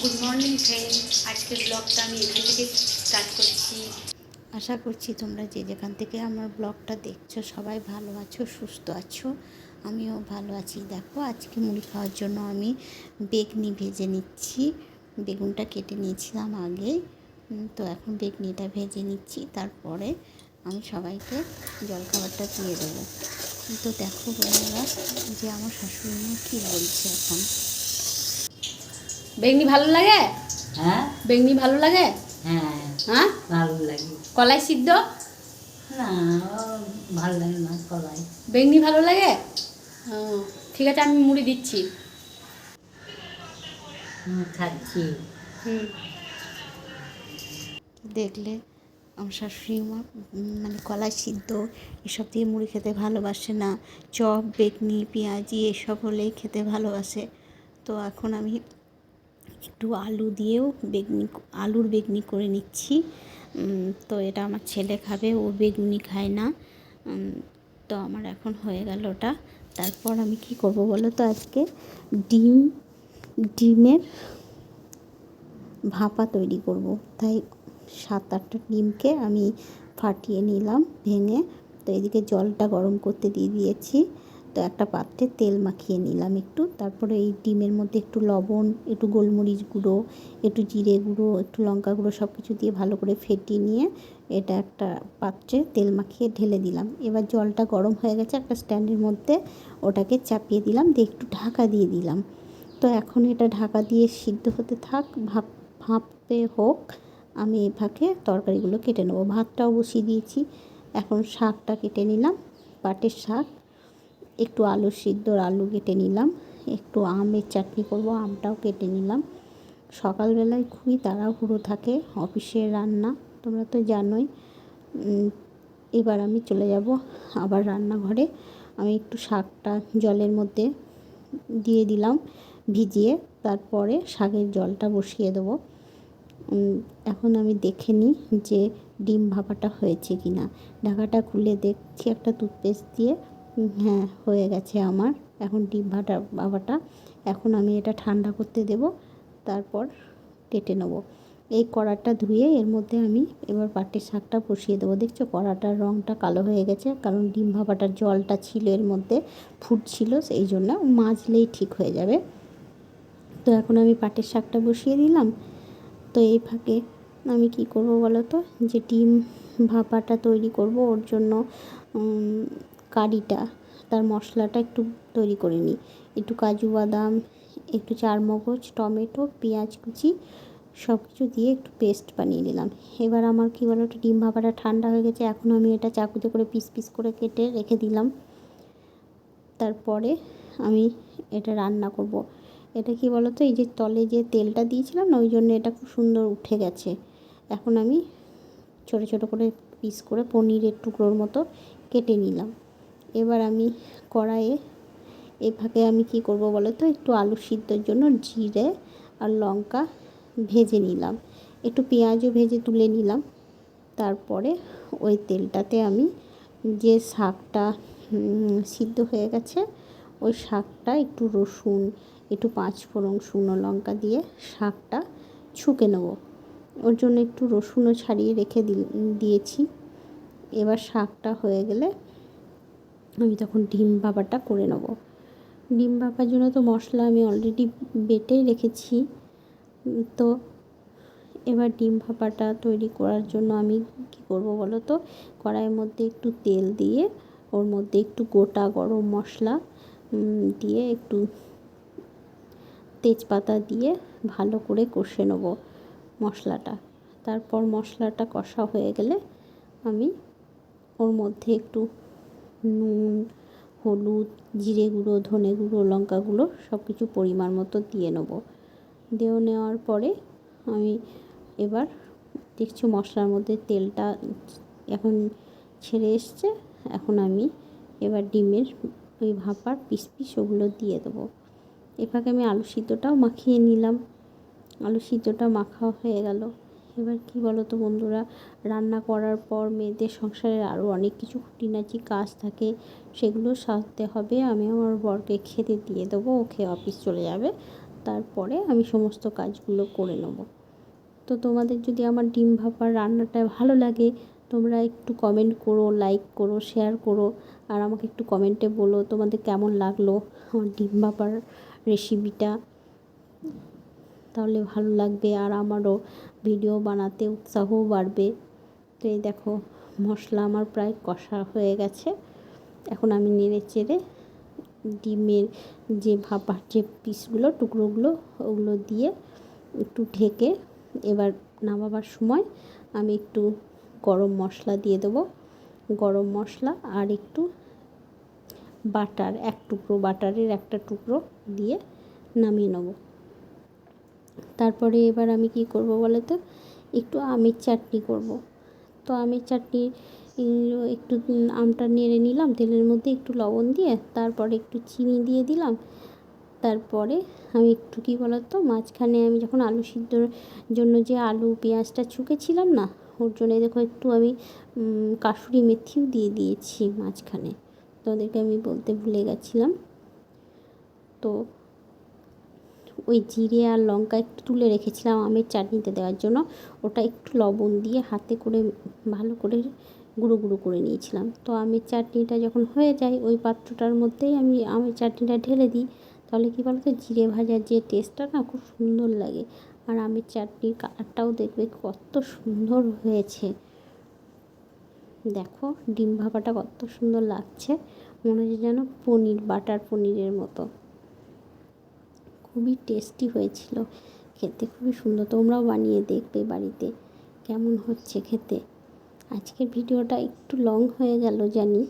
Good morning friend আজকের ব্লগটা আমি এখান থেকে স্টার্ট করছি। আশা করছি তোমরা যে যেখান থেকে আমার ব্লগটা দেখছ সবাই ভালো আছো, সুস্থ আছো। আমিও ভালো আছি। দেখো, আজকে মুড়ি খাওয়ার জন্য আমি বেগনি ভেজে নিচ্ছি। বেগুনটা কেটে নিয়েছিলাম আগে। তো এখন বেগনিটা ভেজে নিচ্ছি। তারপরে আমি সবাইকে জলখাবারটা দিয়ে দেবো। তো দেখো বন্ধুরা, যে আমার শাশুড়ি কী বলছে এখন? বেগনি ভালো লাগে? হ্যাঁ? বেগনি ভালো লাগে? হ্যাঁ। হ্যাঁ? ভালো লাগে। কলাই সিদ্ধ? না ভালো লাগে না কলাই। বেগনি ভালো লাগে? ও, ঠিক আছে আমি মুড়ি দিচ্ছি। খাচ্ছি। হুম। দেখলে আমার শাশুড়ি মা মানে কলাই সিদ্ধ এসব দিয়ে মুড়ি খেতে ভালোবাসে না। চপ বেগনি পেঁয়াজি এসব হলেই খেতে ভালোবাসে। তো এখন আমি একটু আলু দিয়েও বেগনি, আলুর বেগনি করে নিচ্ছি। তো এটা আমার ছেলে খাবে, ও বেগুনি খায় না। তো আমার এখন হয়ে গেল ওটা। তারপর আমি কি করব বলো তো আজকে? ডিম, ডিমের ভাপা তৈরি করব। তাই সাত আটটা ডিমকে আমি ফাটিয়ে নিলাম, ভেঙে। তো এদিকে জলটা গরম করতে দিয়ে দিয়েছি। তো একটা পাত্রে তেল মাখিয়ে নিলাম একটু। তারপরে এই ডিমের মধ্যে একটু লবণ, একটু গোলমরিচ গুঁড়ো, একটু জিরে গুঁড়ো, একটু লঙ্কা গুঁড়ো সব কিছু দিয়ে ভালো করে ফেটিয়ে নিয়ে এটা একটা পাত্রে তেল মাখিয়ে ঢেলে দিলাম। এবার জলটা গরম হয়ে গেছে একটা স্ট্যান্ডের মধ্যে ওটাকে চাপিয়ে দিলাম, দিয়ে একটু ঢাকা দিয়ে দিলাম। তো এখন এটা ঢাকা দিয়ে সিদ্ধ হতে থাক, ভাপ ভাপে হোক, আমি এই ফাঁকে তরকারিগুলো কেটে নেব। ভাতটাও বসিয়ে দিয়েছি, এখন শাকটা কেটে নিলাম, পাটের শাক। একটু আলু সিদ্ধর আলু কেটে নিলাম। একটু আমের চাটনি করব, আমটাও কেটে নিলাম। সকালবেলায় খুবই তাড়াহুড়ো থাকে অফিসের রান্না, তোমরা তো জানোই। এবার আমি চলে যাব আবার রান্নাঘরে। আমি একটু শাকটা জলের মধ্যে দিয়ে দিলাম ভিজিয়ে, তারপরে শাকের জলটা বসিয়ে দেবো। এখন আমি দেখে নিই যে ডিম ভাপাটা হয়েছে কি না ঢাকাটা খুলে দেখছি একটা টুথপেস্ট দিয়ে। হ্যাঁ হয়ে গেছে আমার। এখন ডিম ভাটা ভাপাটা এখন আমি এটা ঠান্ডা করতে দেব, তারপর কেটে নেব। এই কড়াটা ধুয়ে এর মধ্যে আমি এবার পাটের শাকটা বসিয়ে দেবো। দেখছ কড়াটার রঙটা কালো হয়ে গেছে, কারণ ডিম ভাপাটার জলটা ছিল এর মধ্যে, ফুটছিল, সেই জন্য মাজলেই ঠিক হয়ে যাবে। তো এখন আমি পাটের শাকটা বসিয়ে দিলাম। তো এই ফাঁকে আমি কি করব বলো তো? যে ডিম ভাপাটা তৈরি করব, ওর জন্য কারিটা, তার মশলাটা একটু তৈরি করে নিই। একটু কাজু বাদাম, একটু চারমগজ, টমেটো, পেঁয়াজ কুচি সব কিছু দিয়ে একটু পেস্ট বানিয়ে নিলাম। এবার আমার কী বলো একটু ডিম ভাপাটা ঠান্ডা হয়ে গেছে, এখন আমি এটা চাকুতে করে পিস পিস করে কেটে রেখে দিলাম। তারপরে আমি এটা রান্না করব। এটা কি বলো তো, এই যে তলে যে তেলটা দিয়েছিলাম না, ওই জন্য এটা খুব সুন্দর উঠে গেছে। এখন আমি ছোটো ছোটো করে পিস করে পনিরের টুকরোর মতো কেটে নিলাম। এবার আমি কড়াইয়ে ফাঁকে আমি কি করব বলো তো? একটু আলু সিদ্ধর জন্য জিরে আর লঙ্কা ভেজে নিলাম। একটু পেঁয়াজও ভেজে তুলে নিলাম। তারপরে ওই তেলটাতে আমি যে শাকটা সিদ্ধ হয়ে গেছে, ওই শাকটা একটু রসুন, একটু পাঁচ ফোড়ন শুকনো লঙ্কা দিয়ে শাকটা ছুঁকে নেব। ওর জন্য একটু রসুনও ছাড়িয়ে রেখে দিয়েছি। এবার শাকটা হয়ে গেলে আমি তখন ডিম ভাপাটা করে নেব। ডিম ভাপার জন্য তো মশলা আমি অলরেডি বেটেই রেখেছি। তো এবার ডিম ভাপাটা তৈরি করার জন্য আমি কি করব বলো তো? কড়াইয়ের মধ্যে একটু তেল দিয়ে, ওর মধ্যে একটু গোটা গরম মশলা দিয়ে একটু তেজপাতা দিয়ে ভালো করে কষে নেব মশলাটা। তারপর মশলাটা কষা হয়ে গেলে আমি ওর মধ্যে একটু নুন, হলুদ, জিরে গুঁড়ো, ধনে গুঁড়ো, লঙ্কা গুঁড়ো সব কিছু পরিমাণ মতো দিয়ে নেব। দিয়ে নেওয়ার পরে আমি এবার দেখছি মশলার মধ্যে তেলটা এখন ছেড়ে এসছে, এখন আমি এবার ডিমের ওই ভাপার পিস পিস ওগুলো দিয়ে দেবো। এভাবে আমি আলু সিদ্ধটাও মাখিয়ে নিলাম। আলু সিদ্ধটা মাখা হয়ে গেল। এবার কি বলো তো বন্ধুরা? রান্না করার পর মেয়েদের সংসারের আরও অনেক কিছু খুঁটিনাটি কাজ থাকে, সেগুলো সারতে হবে। আমি আমার বরকে খেতে দিয়ে দেবো, ও খেয়ে অফিস চলে যাবে। তারপরে আমি সমস্ত কাজগুলো করে নেব। তো তোমাদের যদি আমার ডিম ভাপার রান্নাটা ভালো লাগে, তোমরা একটু কমেন্ট করো লাইক করো শেয়ার করো, আর আমাকে একটু কমেন্টে বলো তোমাদের কেমন লাগল আমার ডিম ভাপার রেসিপিটা তাহলে ভালো লাগবে আর আমারও ভিডিও বানাতে উৎসাহও বাড়বে। তো এই দেখো, মশলা আমার প্রায় কষা হয়ে গেছে। এখন আমি নেড়ে চেড়ে ডিমের যে ভাপার যে পিসগুলো, টুকরোগুলো, ওগুলো দিয়ে একটু ঢেকে এবার নামাবার সময় আমি একটু গরম মশলা দিয়ে দেবো। গরম মশলা আর একটু বাটার, এক টুকরো বাটারের একটা টুকরো দিয়ে নামিয়ে নেব। তারপরে এবার আমি কি করব বলো তো একটু আমের চাটনি করব। তো আমের চাটনি একটু আমটা নেড়ে নিলাম, তেলের মধ্যে একটু লবণ দিয়ে, তারপরে একটু চিনি দিয়ে দিলাম। তারপরে আমি একটু কী বলতো? মাঝখানে আমি যখন আলু সিদ্ধর জন্য যে আলু, পেঁয়াজটা ছুকেছিলাম না, ওর জন্য দেখো একটু আমি কাসুরি মেথিও দিয়ে দিয়েছি মাঝখানে। তোমাদেরকে আমি বলতে ভুলে গেছিলাম। তো ওই জিরে আর লঙ্কা একটু তুলে রেখেছিলাম আমের চাটনিতে দেওয়ার জন্য। ওটা একটু লবণ দিয়ে হাতে করে ভালো করে গুঁড়ো গুঁড়ো করে নিয়েছিলাম। তো আমের চাটনিটা যখন হয়ে যায়, ওই পাত্রটার মধ্যেই আমি আমের চাটনিটা ঢেলে দিই। তাহলে কী বলতো, জিরে ভাজার যে টেস্টটা না, খুব সুন্দর লাগে। আর আমের চাটনির কালারটাও দেখবে কত সুন্দর হয়েছে। দেখো, ডিম ভাপাটা কত সুন্দর লাগছে। মনে হচ্ছে যেন পনির, বাটার পনিরের মতো। খুবই টেস্টি হয়েছিল। খেতে খুবই সুন্দর। তোমরাও বানিয়ে দেখবে বাড়িতে। কেমন হচ্ছে খেতে? আজকের ভিডিওটা একটু লং হয়ে গেল জানি।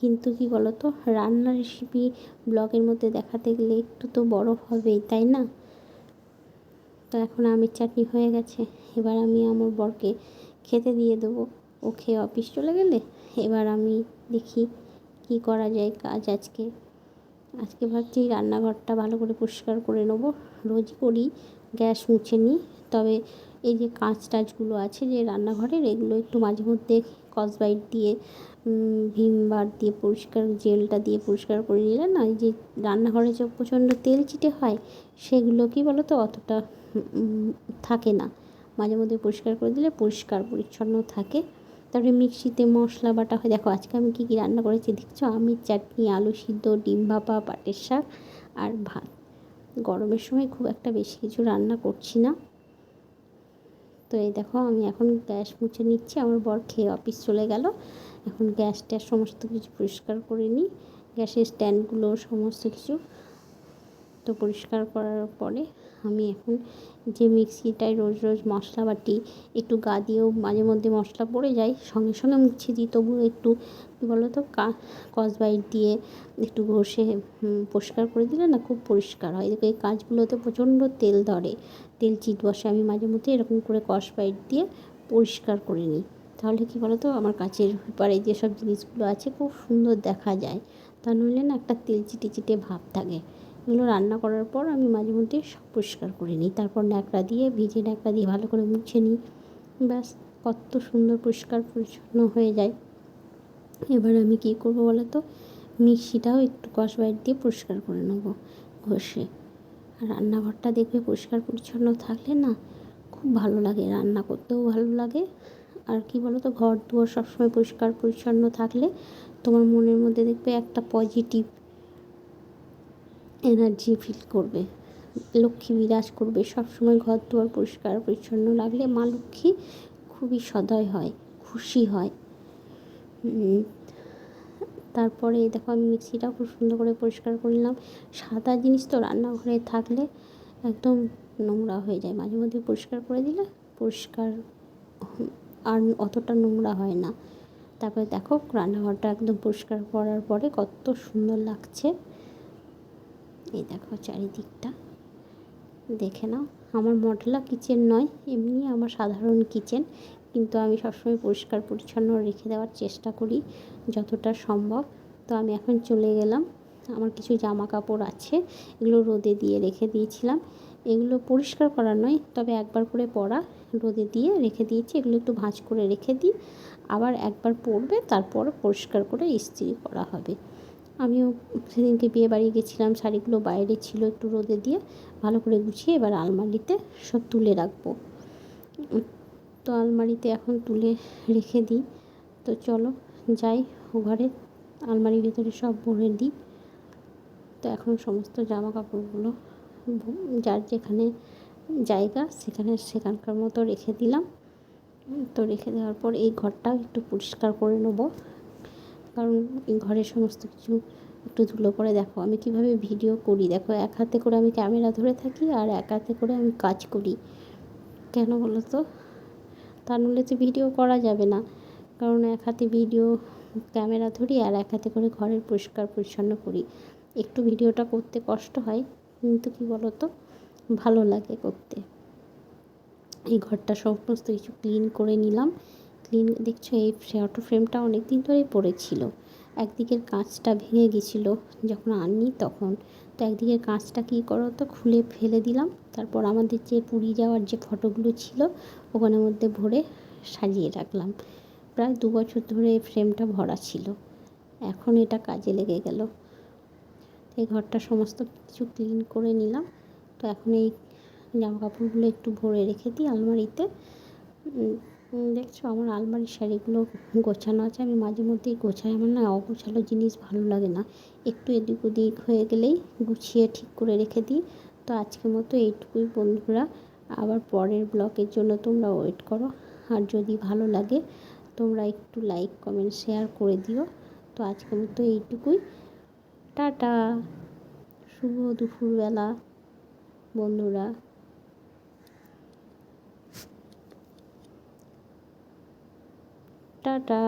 কিন্তু কি বলো তো রান্নার রেসিপি ব্লগের মধ্যে দেখাতে গেলে একটু তো বড় হবেই, তাই না? তো এখন আমের চাটনি হয়ে গেছে। এবার আমি আমার বরকে খেতে দিয়ে দেবো। ও খেয়ে অফিস চলে গেলে? এবার আমি দেখি কি করা যায় কাজ আজকে। আজকে ভাবছি রান্নাঘরটা ভালো করে পরিষ্কার করে নেব। রোজই করি, গ্যাস মুছে নিই। তবে এই যে কাঁচ টাচগুলো আছে যে রান্নাঘরের, এগুলো একটু মাঝে মধ্যে কসবাইট দিয়ে ভিম বার দিয়ে পরিষ্কার, জেলটা দিয়ে পরিষ্কার করে নিলে না, এই যে রান্নাঘরে যে প্রচণ্ড তেল চিটে হয়, সেগুলো কি বলো তো অতটা থাকে না। মাঝে মধ্যে পরিষ্কার করে দিলে পরিষ্কার পরিচ্ছন্ন থাকে। তারপরে মিক্সিতে মশলা বাটা হয়। দেখো, আজকে আমি কী কী রান্না করেছি দেখছ? আমের চাটনি, আলু সিদ্ধ, ডিম ভাপা, পাটের শাক আর ভাত। গরমের সময় খুব একটা বেশি কিছু রান্না করছি না। তো এই দেখো, আমি এখন গ্যাস মুছে নিচ্ছি। আমার বর খেয়ে অফিস চলে গেল। এখন গ্যাস ট্যাস সমস্ত কিছু পরিষ্কার করে নিই। গ্যাসের স্ট্যান্ডগুলো সমস্ত কিছু পরিষ্কার করার পরে আমি এখন যে মিক্সিটায় রোজ রোজ মশলা বাটি একটু গা দিয়েও মাঝে মধ্যে মশলা পড়ে যায়, সঙ্গে সঙ্গে মুছে দিই, তবুও একটু, কী বলো তো কা কসবাইট দিয়ে একটু ঘষে পরিষ্কার করে দিলে না খুব পরিষ্কার হয়। দেখো এই কাজগুলোতে প্রচণ্ড তেল ধরে, তেল চিট বসে, আমি মাঝে মধ্যে এরকম করে কসবাইট দিয়ে পরিষ্কার করে নিই। তাহলে কী বলো তো আমার কাছের ব্যাপারে যেসব জিনিসগুলো আছে খুব সুন্দর দেখা যায়। তা নইলে না একটা তেল চিটে চিটে ভাব থাকে। এগুলো রান্না করার পর আমি মাঝে মধ্যে সব পরিষ্কার করে নিই। তারপর ন্যাকড়া দিয়ে, ভিজে ন্যাকড়া দিয়ে ভালো করে মুছে নিই। ব্যাস, কত সুন্দর পরিষ্কার পরিচ্ছন্ন হয়ে যায়। এবার আমি কী করব বলো তো? মিক্সিটাও একটু কসবাইট দিয়ে পরিষ্কার করে নেব ঘষে। রান্নাঘরটা দেখবে পরিষ্কার পরিচ্ছন্ন থাকলে না খুব ভালো লাগে, রান্না করতেও ভালো লাগে। আর কি বলো তো, ঘর দুয়ার সবসময় পরিষ্কার পরিচ্ছন্ন থাকলে তোমার মনের মধ্যে দেখবে একটা পজিটিভ এনার্জি ফিল করবে। লক্ষ্মী বিরাজ করবে। সবসময় ঘর দুয়ার পরিষ্কার পরিচ্ছন্ন লাগলে মা লক্ষ্মী খুবই সদয় হয়, খুশি হয়। তারপরে দেখো আমি মিক্সিটা খুব সুন্দর করে পরিষ্কার করে নিলাম। সাদা জিনিস তো রান্নাঘরে থাকলে একদম নোংরা হয়ে যায়। মাঝে মধ্যে পরিষ্কার করে দিলে পরিষ্কার, আর অতটা নোংরা হয় না। তারপরে দেখো রান্নাঘরটা একদম পরিষ্কার করার পরে কত সুন্দর লাগছে। এই দেখো চারিদিকটা। দেখে নাও, আমার মডেলা কিচেন নয়, এমনি আমার সাধারণ কিচেন। কিন্তু আমি সবসময় পরিষ্কার পরিচ্ছন্ন রেখে দেওয়ার চেষ্টা করি যতটা সম্ভব। তো আমি এখন চলে গেলাম। আমার কিছু জামা কাপড় আছে, এগুলো রোদে দিয়ে রেখে দিয়েছিলাম। এগুলো পরিষ্কার করা নয়, তবে একবার করে পরা, রোদে দিয়ে রেখে দিয়েছি। এগুলো একটু ভাঁজ করে রেখে দিই। আবার একবার পরবে, তারপর পরিষ্কার করে ইস্ত্রি করা হবে। আমিও সেদিনকে বিয়ে বাড়ি গেছিলাম, শাড়িগুলো বাইরে ছিল একটু রোদে দিয়ে, ভালো করে গুছিয়ে এবার আলমারিতে সব তুলে রাখব। তো আলমারিতে এখন তুলে রেখে দিই। তো চলো যাই ও ঘরে, আলমারির ভিতরে সব ভরে দিই। তো এখন সমস্ত জামা কাপড়গুলো যার যেখানে জায়গা সেখানে সেখানকার মতো রেখে দিলাম। তো রেখে দেওয়ার পর এই ঘরটাও একটু পরিষ্কার করে নেব। কারণ এই ঘরের সমস্ত কিছু একটু ধুলো করে দেখো আমি কীভাবে ভিডিও করি। দেখো এক হাতে করে আমি ক্যামেরা ধরে থাকি আর এক হাতে করে আমি কাজ করি। কেন বলো তো তা নাহলে তো ভিডিও করা যাবে না। কারণ এক হাতে ভিডিও, ক্যামেরা ধরি আর এক হাতে করে ঘরের পরিষ্কার পরিচ্ছন্ন করি। একটু ভিডিওটা করতে কষ্ট হয়, কিন্তু কী বলো তো ভালো লাগে করতে। এই ঘরটা সমস্ত কিছু ক্লিন করে নিলাম। ক্লিন দেখছ এই অটো ফ্রেমটা অনেক দিন ধরেই পড়েছিল। একদিকের কাঁচটা ভেঙে গেছিল যখন আনি তখন। তো একদিকের কাঁচটা কী করো তো, খুলে ফেলে দিলাম। তারপর আমাদের যে পুরী যাওয়ার যে ফটোগুলো ছিল ওখানের মধ্যে ভরে সাজিয়ে রাখলাম। প্রায় দু বছর ধরে এই ফ্রেমটা ভরা ছিল। এখন এটা কাজে লেগে গেল। এই ঘরটা সমস্ত কিছু ক্লিন করে নিলাম। তো এখন এই জামা কাপড়গুলো একটু ভরে রেখে দিই আলমারিতে। দেখছ আমার আলমারির শাড়িগুলো গোছানো আছে। আমি মাঝে মধ্যেই গোছাই, আমার না অগোছালো জিনিস ভালো লাগে না। একটু এদিক ওদিক হয়ে গেলেই গুছিয়ে ঠিক করে রেখে দিই। তো আজকের মতো এইটুকুই বন্ধুরা। আবার পরের ব্লগের জন্য তোমরা ওয়েট করো। আর যদি ভালো লাগে, তোমরা একটু লাইক কমেন্ট শেয়ার করে দিও। তো আজকের মতো এইটুকুই। টাটা! শুভ দুপুরবেলা বন্ধুরা। টাটা।